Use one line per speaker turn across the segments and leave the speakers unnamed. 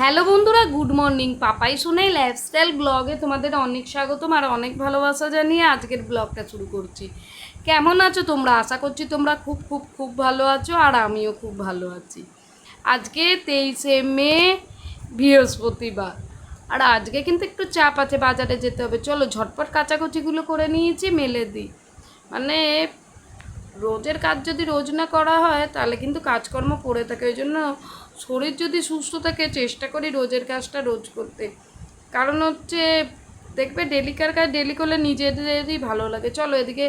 Hello বন্ধুরা, good morning. Papai শুনে lifestyle ব্লগে তোমাদের অনেক স্বাগতম আর অনেক ভালোবাসা জানিয়ে আজকের ব্লগটা শুরু করছি। কেমন আছো তোমরা? আশা করছি তোমরা খুব খুব খুব ভালো আছো আর আমিও খুব ভালো আছি। আজকে তেইশে মে, বৃহস্পতিবার। আর আজকে কিন্তু একটু চাপ আছে, বাজারে যেতে হবে। চলো ঝটপট কাচাকুচিগুলো করে নিয়েছি, মেলে দিই। মানে রোজের কাজ যদি রোজ না করা হয়, তাহলে কিন্তু কাজকর্ম পড়ে থাকে। ওই জন্য শরীর যদি সুস্থ থাকে, চেষ্টা করি রোজের কাজটা রোজ করতে। কারণ হচ্ছে, দেখবে ডেলিকার কাজ ডেলি করলে নিজেদেরই ভালো লাগে। চলো এদিকে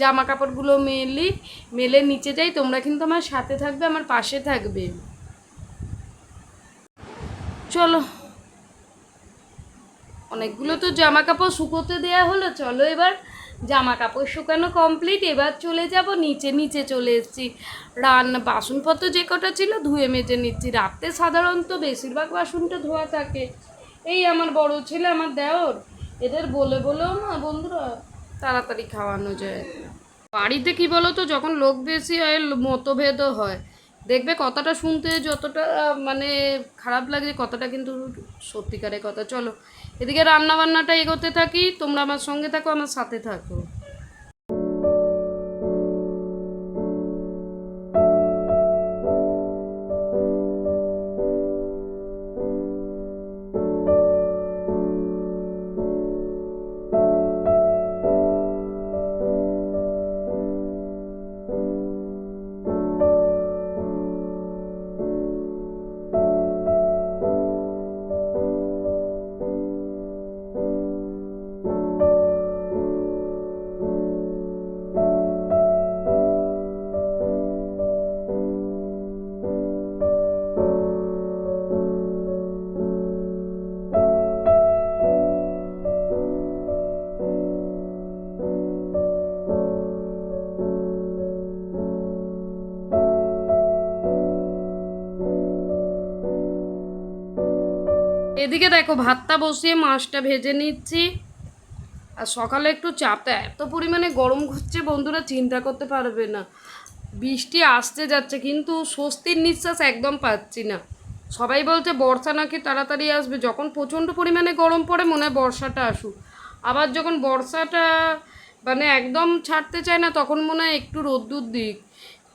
জামা কাপড়গুলো মেলি, মেলে নিচে যাই, তোমরা কিন্তু আমার সাথে থাকবে, আমার পাশে থাকবে। চলো। অনেকগুলো তো জামা কাপড় শুকোতে দেওয়া হলো, চলো এবার জামা কাপড় শুকানো কমপ্লিট এবার চলে যাব নিচে নিচে চলে এসেছি। রান্না বাসনপত্র যে কটা ছিল ধুয়ে মেজে নিচ্ছি। রাতে সাধারণত বেশিরভাগ বাসনটা ধোয়া থাকে। এই আমার বড় ছেলে, আমার দেওর, এদের বলে বলেও না বন্ধুরা, তাড়াতাড়ি খাওয়ানো যায়। বাড়িতে কি বলো তো যখন লোক বেশি হয়, মতভেদও হয়। দেখবে কথাটা শুনতে যতটা মানে খারাপ লাগে কথাটা কিন্তু সত্যিকারের কথা। চলো, এদিকে রান্নাবান্নাটা এগোতে থাকি, তোমরা আমার সঙ্গে থাকো, আমার সাথে থাকো। এদিকে দেখো, ভাতটা বসিয়ে মাছটা ভেজে নিচ্ছি। আর সকালে একটু চাপটা, এত পরিমাণে গরম হচ্ছে বন্ধুরা চিন্তা করতে পারবে না। বৃষ্টি আসতে যাচ্ছে, কিন্তু স্বস্তির নিঃশ্বাস একদম পাচ্ছি না। সবাই বলছে, বর্ষা নাকি তাড়াতাড়ি আসবে। যখন প্রচণ্ড পরিমাণে গরম পড়ে, মনে হয় বর্ষাটা আসুক। আবার যখন বর্ষাটা মানে একদম ছাড়তে চায় না, তখন মনে হয় একটু রোদ্দুর দিক।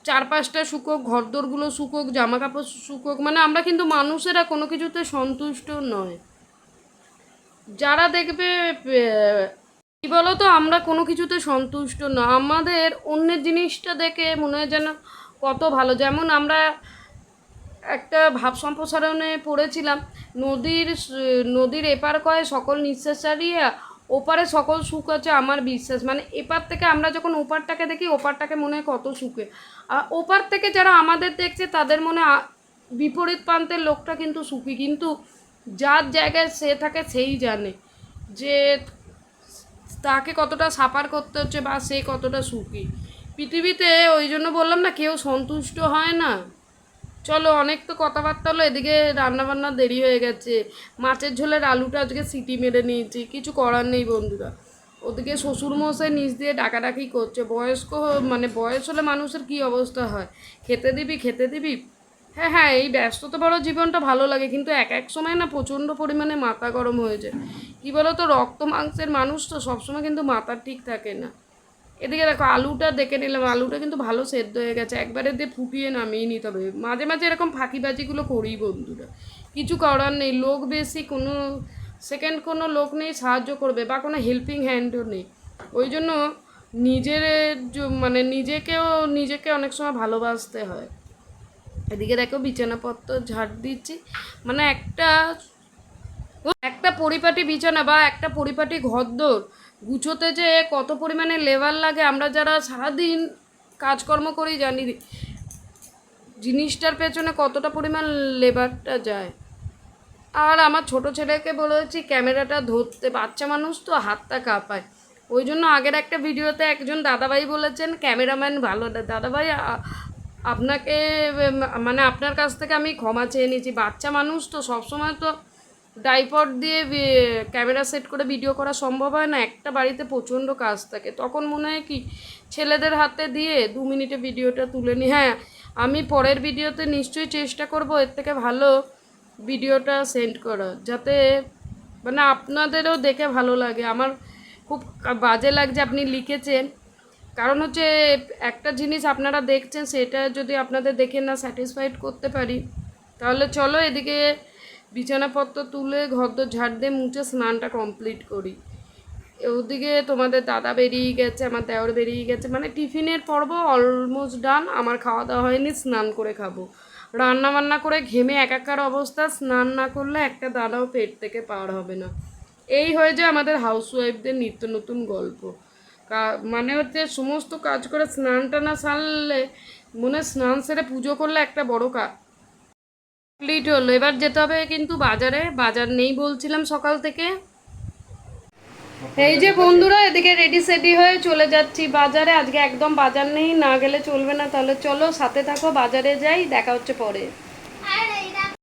চারপাশটা শুকোক, ঘরদোরগুলো শুকোক জামা কাপড় শুকোক মানে আমরা কিন্তু মানুষেরা কোনো কিছুতে সন্তুষ্ট নয়। যারা দেখবে কি বলো তো আমরা কোনো কিছুতে সন্তুষ্ট না। আমাদের অন্যের জিনিসটা দেখে মনে হয় যেন কত ভালো। যেমন আমরা একটা ভাব সম্প্রসারণে পড়েছিলাম, নদীর নদীর এপার কয় সকল নিঃশ্বাস ছাড়িয়া ওপারে সকল সুখ আছে, আমার বিশ্বাস। মানে এপার থেকে আমরা যখন ওপারটাকে দেখি, ওপারটাকে মনে হয় কত সুখে। ওপার থেকে যারা আমাদের দেখছে, তাদের মনে বিপরীত প্রান্তের লোকটা কিন্তু সুখী। কিন্তু যার জায়গায় সে থাকে, সেই জানে যে তাকে কতটা সাফার করতে হচ্ছে বা সে কতটা সুখী। পৃথিবীতে ওই জন্য বললাম না, কেউ সন্তুষ্ট হয় না। চলো, অনেক তো কথাবার্তা হলো, এদিকে রান্নাবান্না দেরি হয়ে গেছে। মাছের ঝোলের আলুটা আজকে সিটি মেরে নিয়েছি, কিছু করার নেই বন্ধুরা। ওদিকে শ্বশুরমশাই নিচ দিয়ে ডাকাডাকি করছে, বয়স্ক মানে বয়স হলে মানুষের কি অবস্থা হয়? খেতে দিবি খেতে দিবি? হ্যাঁ হ্যাঁ এই ব্যস্ততা বড় জীবনটা ভালো লাগে, কিন্তু এক এক সময় না প্রচণ্ড পরিমাণে মাথা গরম হয়ে যায়। কী বলো তো রক্ত মাংসের মানুষ তো সবসময় কিন্তু মাথা ঠিক থাকে না। এদিকে দেখো, আলুটা দেখে নিলাম। আলুটা কিন্তু ভালো সেদ্ধ হয়ে গেছে। একবারে দিয়ে ফুটিয়ে নামিয়ে নিতে হবে। মাঝে মাঝে এরকম ফাঁকিবাজিগুলো করি বন্ধুরা। কিছু করার নেই। লোক বেশি, কোনো সেকেন্ড কোনো লোক নেই সাহায্য করবে বা কোনো হেল্পিং হ্যান্ডও নেই। ওই জন্য নিজের মানে নিজেকেও, নিজেকে অনেক সময় ভালোবাসতে হয়। এদিকে দেখো, বিছানাপত্র ঝাড় দিচ্ছি। মানে একটা একটা পরিপাটি বিছানা বা একটা পরিপাটি ঘরদোর গুছোতে যে কত পরিমাণে লেবার লাগে, আমরা যারা সারাদিন কাজকর্ম করি জানি, জিনিসটার পেছনে কতটা পরিমাণ লেবারটা যায়। আর আমার ছোট ছেলেকে বলেছি, ক্যামেরাটা ধরতে। বাচ্চা মানুষ তো হাতটা কাঁপায়। ওই জন্য আগের একটা ভিডিওতে একজন দাদাভাই বলেছেন, ক্যামেরাম্যান ভালো না। দাদাভাই আপনাকে মানে আপনার কাছ থেকে আমি ক্ষমা চেয়ে নিয়েছি। বাচ্চা মানুষ তো সবসময় তো ডাইপড দিয়ে ক্যামেরা সেট করে ভিডিও করা সম্ভব হয় না? একটা বাড়িতে প্রচণ্ড কাজ থাকে। তখন মনে হয় কি, ছেলেদের হাতে দিয়ে দু মিনিটে ভিডিওটা তুলে নি। হ্যাঁ আমি পরের ভিডিওতে নিশ্চয়ই চেষ্টা করব এর থেকে ভালো ভিডিওটা সেন্ড করা যাতে মানে আপনাদেরও দেখে ভালো লাগে। আমার খুব বাজে লাগছে আপনি লিখেছেন। কারণ হচ্ছে, একটা জিনিস আপনারা দেখছেন, সেটা যদি আপনাদের দেখে না স্যাটিসফাইড করতে পারি, তাহলে চলো এদিকে বিছানাপত্র তুলে ঘরদোর ঝাড় দিয়ে মুছে স্নানটা কমপ্লিট করি। ওদিকে তোমাদের দাদা বেরিয়ে গেছে, আমার দেওর বেরিয়ে গেছে। মানে টিফিনের পর্ব অলমোস্ট ডান আমার খাওয়া দাওয়া হয়নি, স্নান করে খাব। রান্না বান্না করে ঘেমে একাকার অবস্থা, স্নান না করলে একটা দানাও পেট থেকে পার হবে না। এই হয়ে যায় আমাদের হাউসওয়াইফদের নিত্য নতুন গল্প। মানে হচ্ছে সমস্ত কাজ করে স্নানটা না সারলে মনে স্নান সেরে পুজো করলে একটা বড় কাজ কমপ্লিট হলো। এবার যেতে হবে কিন্তু বাজারে। বাজার নেই বলছিলাম সকাল থেকে। এই যে বন্ধুরা, এদিকে রেডি সেডি হয়ে চলে যাচ্ছি বাজারে। আজকে একদম বাজার নেই, না গেলে চলবে না। তাহলে চলো সাথে থাকো, বাজারে যাই, দেখা হচ্ছে পরে।